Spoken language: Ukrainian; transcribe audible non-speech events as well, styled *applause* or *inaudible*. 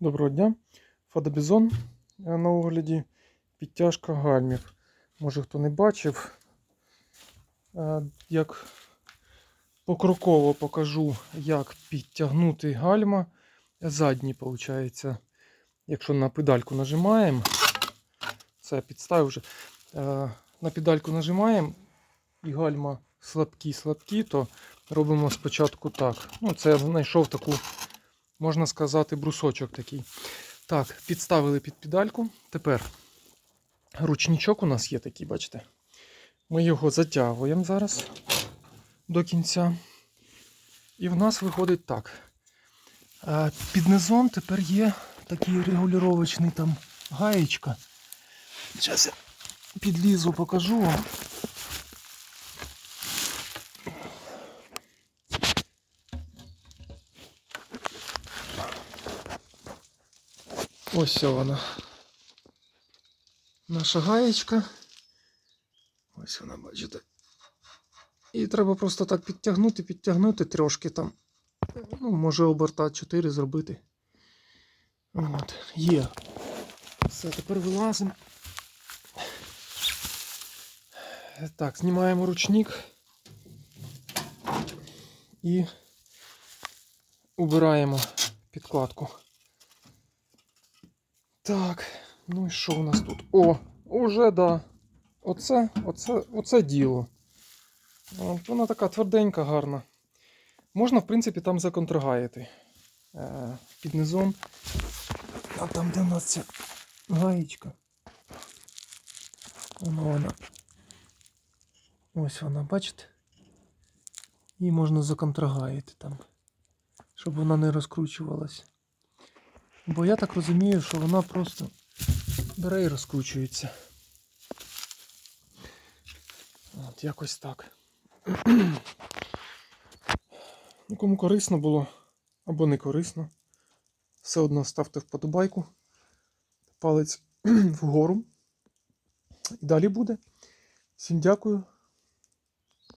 Доброго дня. Фадобізон е, на огляді. Підтяжка гальмів. Може хто не бачив. Е, Як покроково покажу, як підтягнути гальма. Задні, виходить. Якщо на педальку нажимаємо, це підставив вже. Е, На педальку нажимаємо і гальма слабкі-слабкі, то робимо спочатку так. Ну, це я знайшов таку можна сказати, брусочок такий. Так, підставили під педальку. Тепер ручничок у нас є такий, бачите. Ми його затягуємо зараз до кінця. І в нас виходить так. Е, Під низом тепер є такий регулювачний там гаєчка. Зараз я підлізу, покажу вам. Ось вона. Наша гаєчка. Ось вона, бачите. І треба просто так підтягнути, підтягнути трошки там. Ну, може оберта 4 зробити. От, є. Все, тепер вилазимо. Так, знімаємо ручник і убираємо підкладку. Так, ну і що у нас тут? О, уже да. Оце, оце, оце діло. Вона така тверденька, гарна. Можна, в принципі, там законтрагаяти. Е, під низом. А там, де у нас ця гаєчка. Воно вона. Ось вона, бачите? Її можна законтрагаяти там, щоб вона не розкручувалась. Бо я так розумію, що вона просто бере і розкручується. От якось так. Ну, *clears throat* Кому корисно було або не корисно, все одно ставте вподобайку, палець *clears throat* вгору. І далі буде. Всім дякую.